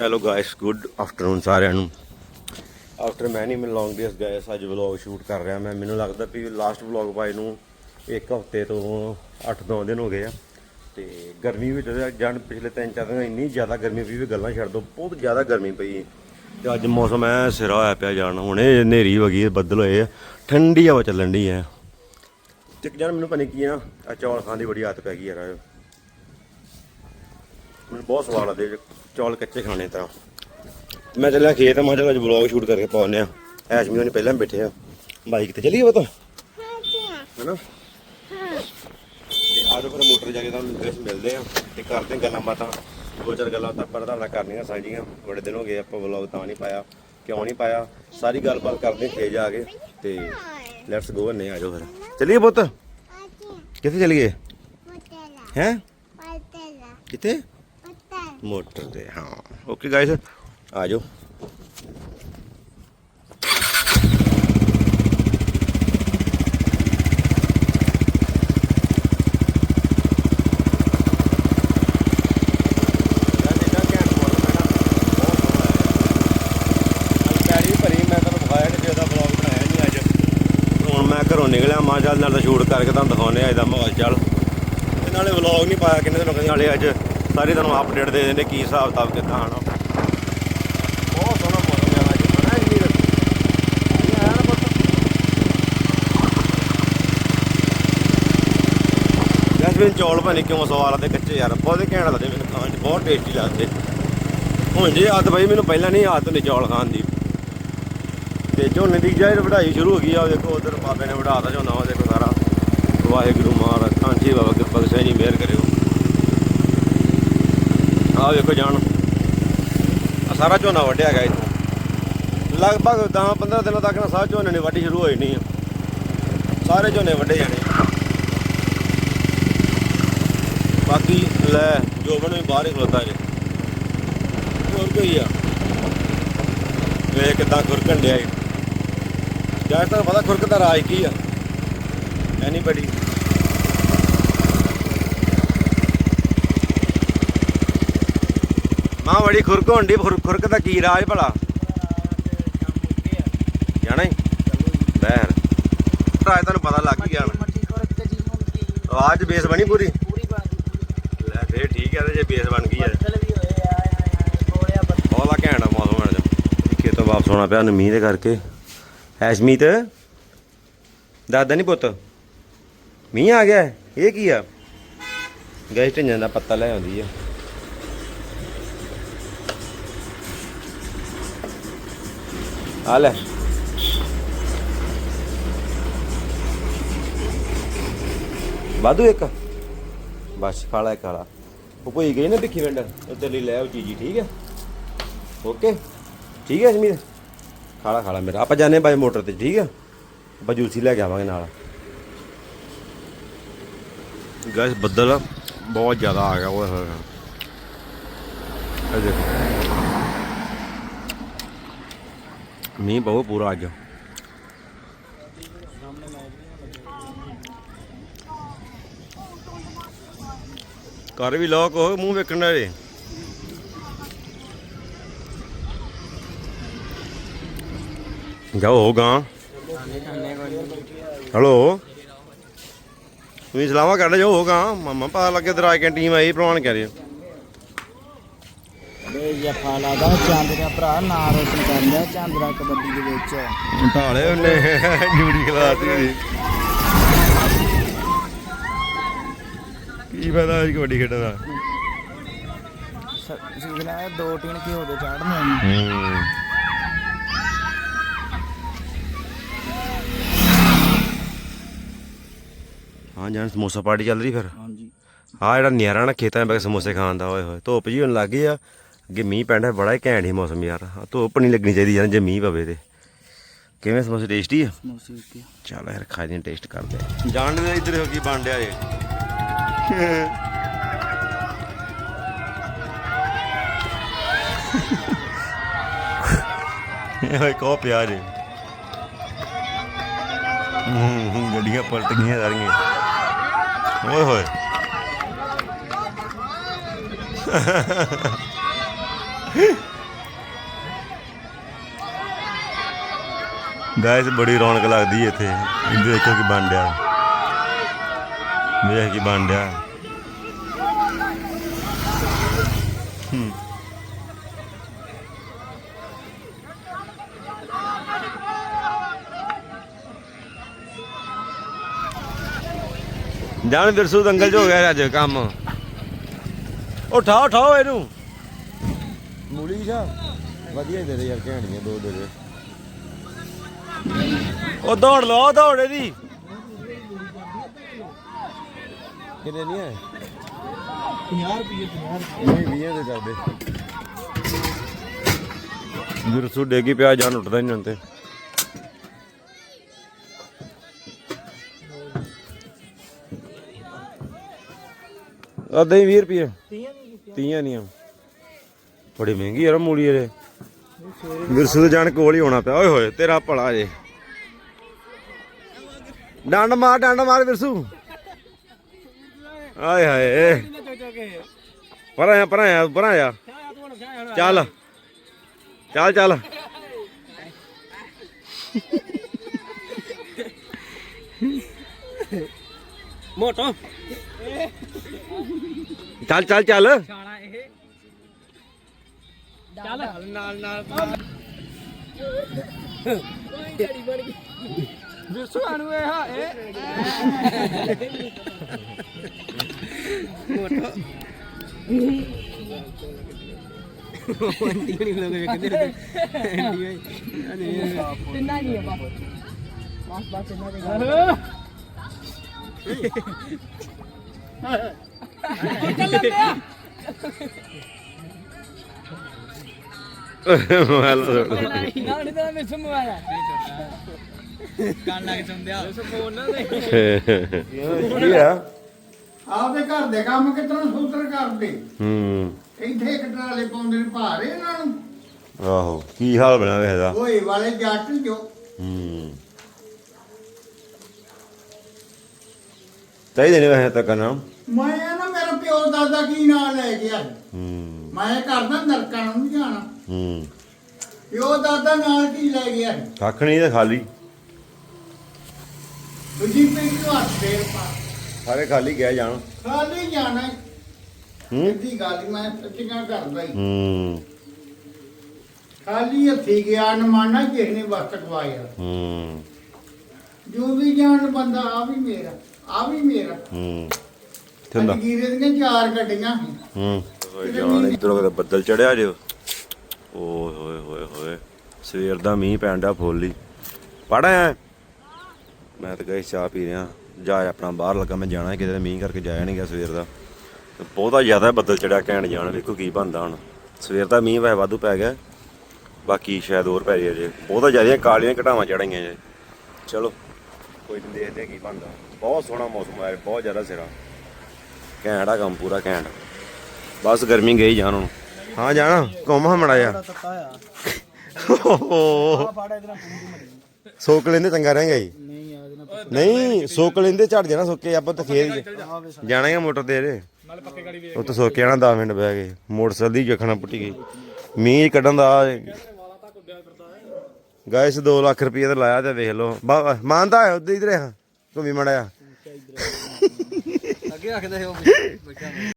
Hello guys good afternoon ਸਾਰਿਆਂ ਨੂੰ। After many many long days guys ਅੱਜ vlog shoot ਕਰ ਰਿਹਾ ਮੈਂ। ਮੈਨੂੰ ਲੱਗਦਾ ਵੀ ਲਾਸਟ ਵਲੌਗ ਪਾਏ ਨੂੰ ਇੱਕ ਹਫ਼ਤੇ ਤੋਂ 8-9 ਦਿਨ ਹੋ ਗਏ ਆ। ਤੇ ਗਰਮੀ ਵਿੱਚ ਜਨ ਪਿਛਲੇ 3-4 ਦਿਨ ਇੰਨੀ ਜ਼ਿਆਦਾ ਗਰਮੀ ਪਈ ਵੀ ਗੱਲਾਂ ਛੱਡ ਦੋ। ਬਹੁਤ ਜ਼ਿਆਦਾ ਗਰਮੀ ਪਈ ਤੇ ਅੱਜ ਮੌਸਮ ਐ ਸਿਰਾ ਹੋਇਆ ਪਿਆ ਜਾਣ। ਹੁਣੇ ਹਨੇਰੀ ਹੋ ਵਗੀ ਬੱਦਲ ਹੋਏ ਆ। ਠੰਡੀ ਹਵਾ ਚੱਲਣ ਦੀ ਐ। ਤੇ ਜਨ ਮੈਨੂੰ ਪਤਾ ਨਹੀਂ ਕੀ ਆ ਆ ਚੌਲ ਖਾਣ ਦੀ ਬੜੀ ਆਦਤ ਪੈ ਗਈ ਯਾਰ। ਮੈਨੂੰ ਬਹੁਤ ਸਵਾਦ ਆਦੇ ਚੌਲ ਕੱਚੇ ਖਾਣੇ ਤਾਂ। ਮੈਂ ਚੱਲਿਆ ਖੇਤ ਮੈਂ ਚੱਲ ਅੱਜ ਵਲੌਗ ਸ਼ੂਟ ਕਰਕੇ ਪਾਉਨੇ ਆ। ਐਸ਼ਮੀ ਹੋਣੀ ਪਹਿਲਾਂ ਬੈਠੇ ਆ। ਬਾਈਕ ਤੇ ਚੱਲੀਏ ਬਤਾ ਹੈਨਾ? ਤੇ ਆਜੋ ਫਿਰ ਮੋਟਰ ਜਾ ਕੇ ਤੁਹਾਨੂੰ ਮਿਲਦੇ ਆ ਤੇ ਕਰਦੇ ਗੱਲਾਂ ਬਾਤਾਂ। ਦੋ ਚਾਰ ਗੱਲਾਂ ਤਾਂ ਪਰ ਤੁਹਾਡਾ ਕਰਨੀਆਂ ਸਾਂਝੀਆਂ। ਬੜੇ ਦਿਨ ਹੋ ਗਏ ਆਪਾਂ ਵਲੌਗ ਤਾਂ ਨਹੀਂ ਪਾਇਆ ਕਿਉਂ ਨਹੀਂ ਪਾਇਆ। ਸਾਰੀ ਗੱਲਬਾਤ ਕਰਦੇ ਖੇ ਜਾ ਕੇ ਤੇ ਲੈਟਸ ਗੋ ਨੇ ਆਜੋ ਫਿਰ। ਚੱਲੀਏ ਪੁੱਤ? ਕਿੱਥੇ ਚੱਲੀਏ? ਹੈ? ਕਿੱਥੇ? ਮੋਟਰ ਦੇ, ਹਾਂ। ਓਕੇ ਗਾਇਸ ਆ ਜਾਓ ਹੁਣ ਮੈਂ ਘਰੋਂ ਨਿਕਲਿਆ, ਮਾਂ ਚੱਲ ਨਾਲ ਸ਼ੂਟ ਕਰਕੇ ਤੁਹਾਨੂੰ ਦਿਖਾਉਨੇ ਆ ਇਹਦਾ ਮਾਹੌਲ ਚੱਲ। ਤੇ ਨਾਲੇ ਵਲੌਗ ਨਹੀਂ ਪਾਇਆ ਕਿੰਨੇ ਦਿਨ ਹੋ ਗਏ, ਨਾਲੇ ਅੱਜ ਸਾਰੇ ਤੁਹਾਨੂੰ ਅਪਡੇਟ ਦੇ ਦਿੰਦੇ ਕੀ ਹਿਸਾਬ ਕਿਤਾਬ ਕਿੱਦਾਂ ਆਣਾ ਬਹੁਤ ਸੋਹਣਾ ਮੌਸਮ ਹੈ ਅੱਜ ਨਾ ਪੁੱਤ। ਜੈਸਮੀਨ ਚੌਲ ਭਾਣੀ ਕਿਉਂ ਸਵਾਲ ਆਦੇ ਕੱਚੇ ਯਾਰ ਬਹੁਤ ਘੈਂਟ ਲੱਗਦੇ ਮੈਨੂੰ ਖਾਣ 'ਚ ਬਹੁਤ ਟੇਸਟੀ ਲੱਗਦੇ। ਹੁਣ ਜੇ ਆਦਤ ਬਈ ਮੈਨੂੰ ਪਹਿਲਾਂ ਨਹੀਂ ਆਦਤ ਨਹੀਂ ਚੌਲ ਖਾਣ ਦੀ। ਤੇ ਝੋਨੇ ਦੀ ਜਾਇਰ ਵਢਾਈ ਸ਼ੁਰੂ ਹੋ ਗਈ ਆ ਦੇਖੋ ਉਧਰ ਬਾਬੇ ਨੇ ਵਢਾਤਾ ਝੋਨਾ ਉਹ ਦੇਖੋ ਸਾਰਾ। ਵਾਹਿਗੁਰੂ ਮਹਾਰਾਜ ਕਾਂਜੀ ਬਾਬਾ ਕਿਰਪਾ ਸਿੰਘ ਜੀ ਮਿਹਰ ਕਰਿਓ। ਆਹ ਵੇਖੋ ਜਾਣ ਆ ਸਾਰਾ ਝੋਨਾ ਵੱਢਿਆ ਗਿਆ ਇੱਥੋਂ। ਲਗਭਗ 10 15 ਦਿਨਾਂ ਤੱਕ ਨਾ ਸਾਰਾ ਝੋਨੇ ਨੇ ਵੱਢੀ ਸ਼ੁਰੂ ਹੋ ਜਾਣੀ ਆ। ਸਾਰੇ ਝੋਨੇ ਵੱਢੇ ਜਾਣੇ ਬਾਕੀ ਲੈ ਜੋਬਨ ਵੀ ਬਾਹਰ ਹੀ ਖਲੋਤਾ ਜੇ। ਹੋਰ ਕੋਈ ਆ? ਵੇ ਕਿਦਾਂ ਖੁਰਕਣ ਡਿਆ ਏ ਯਾਰ ਤੁਹਾਨੂੰ ਪਤਾ ਖੁਰਕ ਦਾ ਰਾਜ ਕੀ ਆ। ਐਨੀ ਬੜੀ ਮਾਂ ਬੜੀ ਖੁਰਕ ਹੁੰਦੀ ਖੁਰਕ ਦਾ ਕੀ ਰਾਜ ਭਲਾ? ਜਾਣਾ ਹੀ? ਬਹਿਰ ਰਾਜ ਤੁਹਾਨੂੰ ਪਤਾ ਲੱਗ ਹੀ ਗਿਆ ਹੁਣ। ਆਵਾਜ਼ ਬੇਸ ਬਣੀ ਪੂਰੀ? ਲੈ ਫੇਰ ਠੀਕ ਹੈ ਤੇ ਜੇ ਬੇਸ ਬਣ ਗਈ ਹੈ। ਬਹੁਤ ਘੈਂਟ ਆ ਮੌਸਮ ਬਣ ਜਾ ਖੇਤੋਂ ਵਾਪਸ ਆਉਣਾ ਪਿਆ ਮੀਂਹ ਦੇ ਕਰਕੇ। ਐਸ਼ਮੀਤ ਦਾਦਾ ਨਹੀਂ ਪੁੱਤ। ਮੀਂਹ ਆ ਗਿਆ ਹੈ? ਇਹ ਕੀ ਆ? ਗੈਸ ਢੰਜਾਂ ਦਾ ਪੱਤਾ ਲੈ ਆਉਂਦੀ ਆ। ਆ ਲੈ ਵਾਧੂ ਇੱਕ। ਬਸ ਕਾਲਾ ਇੱਕ ਕਾਲਾ ਉਹ ਕੋਈ ਗਈ ਨਾ ਭਿੱਖੀ ਵੰਡ ਉਹ ਲਈ ਲੈ ਉਹ ਚੀਜ਼ੀ ਠੀਕ ਹੈ? ਓਕੇ। ਠੀਕ ਹੈ ਅਸ਼ਮੀਰ ਖਾਲਾ ਖਾਲਾ ਮੇਰਾ। ਆਪਾਂ ਜਾਣੇ ਬਾਈ ਮੋਟਰ ਤੇ, ਠੀਕ ਹੈ? ਆਪਾਂ ਜੂਸੀ ਲੈ ਕੇ ਆਵਾਂਗੇ ਨਾਲ। ਗਾਇਸ ਬੱਦਲ ਬਹੁਤ ਜ਼ਿਆਦਾ ਆ ਗਿਆ ਉਹ ਇਹ ਦੇਖੋ। ਮੀਂਹ ਬਹੁਤ ਪੂਰਾ ਅੱਜ। ਘਰ ਵੀ ਲੋਕ ਹੋ, ਮੂੰਹ ਵੇਖਣ ਵਾਲੇ ਜਾਓ ਗਾਂ। ਹੈਲੋ। ਤੁਸੀਂ ਸਲਾਮਾ ਕੱਢ ਜਾਓ ਗਾਂ। ਮਾਮਾ ਪਤਾ ਲੱਗੇ ਦਰਾਜ ਕੈਂਟੀਨ ਆਈ ਪ੍ਰਵਾਨ ਕਹਿ ਰਹੇ ਬੇ ਜਫਾ ਲਾਦਾ ਚਾਂਦਰਾ ਭਰਾ ਨਾਂ ਰੋਸ਼ਨ ਕਰਦਾ ਚਾਂਦਰਾ ਕਬੱਡੀ ਦੇ ਵਿੱਚ। ਢਾਲੇ ਉਹਨੇ ਜੂੜੀ ਖਲਾਤੀ ਕੀ ਫਾਇਦਾ ਅੱਜ ਕਬੱਡੀ ਖੇਡਣ ਦਾ? ਸਿਗਲਾ ਦੋ ਟੀਨ ਕੀ ਹੋਦੇ ਚੜਨੇ ਹੂੰ। ਹਾਂ ਜਾਨ ਸਮੋਸਾ ਪਾਰਟੀ ਚੱਲ ਰਹੀ ਫਿਰ? ਹਾਂਜੀ। ਆ ਜਿਹੜਾ ਨਿਆਰਾ ਨਾ ਖੇਤਾਂ ਵਿੱਚ ਸਮੋਸੇ ਖਾਣ ਦਾ ਓਏ ਹੋਏ ਧੁੱਪ ਜੀ ਹੋਣ ਲੱਗ ਗਈ ਆ। ਅੱਗੇ ਮੀਂਹ ਪੈਂਦਾ ਬੜਾ ਹੀ ਘੈਂਟ ਹੀ ਮੌਸਮ ਯਾਰ। ਧੁੱਪ ਨਹੀਂ ਲੱਗਣੀ ਚਾਹੀਦੀ ਯਾਰ ਜੇ ਮੀਂਹ ਪਵੇ ਤੇ। ਕਿਵੇਂ ਸਮੋਸੇ ਟੇਸਟੀ ਆ? ਸਮੋਸੇ ਉੱਤੇ ਚੱਲ ਯਾਰ ਖਾ ਦੇ ਟੇਸਟ ਕਰਦੇ ਆ। ਜਾਣ ਦੇ ਇੱਧਰ ਹੋ ਕੀ ਬਣ ਡਿਆ ਜੇ ਇਹ ਕੋ ਪਿਆ ਜੇ ਹੂੰ ਹੂੰ ਗੱਡੀਆਂ ਪਲਟ ਗਈਆਂ ਸਾਰੀਆਂ। ਓਏ ਹੋਏ। ਗਾਇਸ ਬੜੀ ਰੌਣਕ ਲੱਗਦੀ ਹੈ ਇੱਥੇ। ਦੇਖੋ ਕੀ ਬਣ ਡਿਆ ਵੇਖ ਕੀ ਬਣ ਡਿਆ ਹੂੰ। ਜਾਣ ਵਿਰਸੂ ਦੰਗਲ ਚ ਹੋ ਗਿਆ ਅੱਜ ਕੰਮ। ਉਠਾਓ ਉਠਾਓ ਇਹਨੂੰ। ਮੂਲੀ ਸ਼ਾ? ਵਧੀਆ ਹੀ ਦੇ ਦੇ ਯਾਰ ਘੈਂਟੀਆਂ ਦੋ ਦੇ ਦੇ। ਉਹ ਦੌੜ ਲਓ ਦੌੜ ਇਹਦੀ। ਕਿੰਨੇ ਨਹੀਂ ਹੈ 50 ਰੁਪਏ 50 ਨਹੀਂ 20 ਦੇ ਕਰਦੇ ਵਿਰਸੂ ਡੇਗੀ ਪਿਆ ਜਾਨ ਉੱਠਦਾ ਨਹੀਂ ਤੇ। ਅਦਾਂ ਹੀ 20 ਰੁਪਏ। 30 ਨਹੀਂ ਆ। ਬੜੀ ਮਹਿੰਗੀ ਯਾਰ ਮੂਲੀ ਇਹਦੇ ਵਿਰਸੂ ਦੇ ਜਾਣ ਕੋਲ ਹੀ ਹੋਣਾ ਪਿਆ। ਓਏ ਹੋਏ ਤੇਰਾ ਭਲਾ ਜੇ। ਡੰਡ ਮਾਰ ਡੰਡ ਮਾਰ ਵਿਰਸੂ ਆਏ ਹਾਏ। ਪਰਾਂ ਆ ਪਰਾਂ ਆ ਪਰਾਂ ਆ। ਚੱਲ। ਚੱਲ ਚੱਲ। ਮੋਟੋ। ਚੱਲ ਚੱਲ ਚੱਲ। ਚੱਲ। ਨਾਲ ਨਾਲ ਵਿਸੂ ਆਣੂ ਇਹ ਹਾ ਇਹ ਮੋਟੋ ਵੰਡੀ ਨਹੀਂ ਲੋਕ ਵੇਖਦੇ ਐਂਡੀ ਓਏ ਤਿੰਨਾ ਨਹੀਂ ਹੈ ਬਸ ਬਸ ਬਸ ਤਿੰਨਾ ਦੇ ਨਾ ਨਹੀਂ ਤਾਂ ਮਿਸ ਮਵਾਇਆ ਕੰਨ ਲੱਗ ਚੰਦਿਆ ਫੋਨ ਨਾ ਦੇ ਕੀ ਆ? ਆਪਦੇ ਘਰ ਦੇ ਕੰਮ ਕਿਤਨਾ ਸੂਤਰ ਕਰਦੇ। ਹੂੰ। ਇੱਥੇ ਇੱਕ ਟਰਾਲੇ ਪਾਉਂਦੇ ਨੇ ਭਾਰੇ ਇਹਨਾਂ ਨੂੰ। ਆਹੋ ਕੀ ਹਾਲ ਬਣਾ ਵੇਖਦਾ ਓਏ ਵਾਲੇ ਜੱਟ ਜੋ। ਹੂੰ। ਚਾਹੀਦੇ ਨੇ ਵੈਸੇ ਤੱਕ ਨਾ ਮੈਂ ਨਾ ਮੇਰਾ ਪਿਓ ਦਾਦਾ ਕੀ ਨਾਂ ਲੈ ਗਿਆ ਹੂੰ। ਮੈਂ ਕਰਦਾ ਨਰਕਾਂ ਨੂੰ ਨਹੀਂ ਜਾਣਾ। ਹੂੰ। ਪਿਓ ਦਾਦਾ ਨਾਲ ਕੀ ਲੈ ਗਿਆ? ਕੱਖ ਨਹੀਂ ਤੇ ਖਾਲੀ। ਦੂਜੀ ਪੀੜੀ ਨੂੰ ਹੱਥ ਫੇਰ ਪਾ। ਸਾਰੇ ਖਾਲੀ ਗਏ ਜਾਣ। ਖਾਲੀ ਜਾਣਾ ਹੂੰ। ਸਿੱਧੀ ਗੱਲ ਈ, ਮੈਂ ਸੱਚੀਆਂ ਕਰਦਾ ਹੀ। ਹੂੰ। ਖਾਲੀ ਹੱਥੀ ਗਿਆ ਨਮਾਨਾ ਕਿਸੇ ਨੇ ਵਸਤ ਖਵਾਇਆ। ਹੂੰ। ਜੋ ਵੀ ਜਾਣ ਬੰਦਾ ਆ ਵੀ ਮੇਰਾ ਆ ਵੀ ਮੇਰਾ। ਹੂੰ। ਥੰਦਾ ਅਜਗੀਰੇ ਦੀਆਂ ਚਾਰ ਗੱਡੀਆਂ ਸੀ। ਹੂੰ। ਇਧਰੋਂ ਬੱਦਲ ਚੜਿਆ ਜੇ ਓਏ ਹੋਏ ਹੋਏ ਹੋਏ ਸਵੇਰ ਦਾ ਮੀਂਹ ਪੈਣ ਡਿਆ ਫੁੱਲ ਹੀ। ਪੜਿਆ ਮੈਂ ਤਾਂ ਗਈ ਚਾਹ ਪੀ ਰਿਹਾ। ਜਾ ਆਪਣਾ, ਬਾਹਰ ਲੱਗਾ ਮੈਂ ਜਾਣਾ, ਕਿਤੇ ਮੀਂਹ ਕਰਕੇ ਜਾਇਆ ਨਹੀਂ ਗਿਆ ਸਵੇਰ ਦਾ। ਤੇ ਬਹੁਤਾ ਜ਼ਿਆਦਾ ਬੱਦਲ ਚੜਿਆ ਕਹਿਣ ਜਾਣ, ਵੇਖੋ ਕੀ ਬਣਦਾ ਹੁਣ। ਸਵੇਰ ਦਾ ਮੀਂਹ ਵੈ ਵਾਧੂ ਪੈ ਗਿਆ। ਬਾਕੀ ਸ਼ਾਇਦ ਹੋਰ ਪੈ ਜਾਏ ਜੇ। ਬਹੁਤਾ ਜ਼ਿਆਦਾ ਕਾਲੀਆਂ ਘਟਾਵਾਂ ਚੜਾਈਆਂ ਜੇ। ਚਲੋ, ਕੋਈ ਨਹੀਂ ਦੇਖਦੇ ਆ ਕੀ ਬਣਦਾ। ਬਹੁਤ ਸੋਹਣਾ ਮੌਸਮ ਆਇਆ ਬਹੁਤ ਜ਼ਿਆਦਾ ਸਿਰਾ। ਘੈਂਟ ਆ ਕੰਮ ਪੂਰਾ, ਘੈਂਟ। ਬਸ ਗਰਮੀ ਗਈ ਜਾਣ ਹੁਣ। ਹਾਂ ਜਾਣਾ। ਘੁੰਮ ਹਮੜਾ ਜਾ। ਤੱਤਾ ਆ। ਓਹੋ। ਫਾੜਾ ਇਹਦੇ ਨਾਲ ਪੂਰੀ ਮੜੀ ਸੋਕ ਲੈਂਦੇ ਚੰਗਾ ਰਹੇਗਾ ਜੀ। ਨਹੀਂ ਆ ਇਹਦੇ ਨਾਲ ਨਹੀਂ ਸੋਕ ਲੈਂਦੇ ਝੜ ਜਾਣਾ ਸੋਕੇ ਆਪਾਂ ਤਾਂ ਖੇਤ ਜਾਣਾ ਹੀ ਮੋਟਰ ਦੇ ਰੇ ਉਹ ਤਾਂ ਸੋਕੇ ਜਾਣਾ 10 ਮਿੰਟ ਬਹਿ ਗਏ। ਮੋਟਰਸਾਈਕਲ ਦੀ ਜਖਣਾ ਪੁੱਟੀ ਗਈ। ਮੀਂਹ ਕੱਢਣ ਦਾ ਗਾਇਸ 2 ਲੱਖ ਰੁਪਏ ਤੇ ਲਾਇਆ ਤੇ ਵੇਖ ਲਓ। ਬਾ- ਮਾਨਦਾ ਹੈ ਉਧਰ ਇਧਰ ਘੁੰਮੀ ਮੜਿਆ ਅੱਗੇ ਰੱਖਦੇ ਹੋ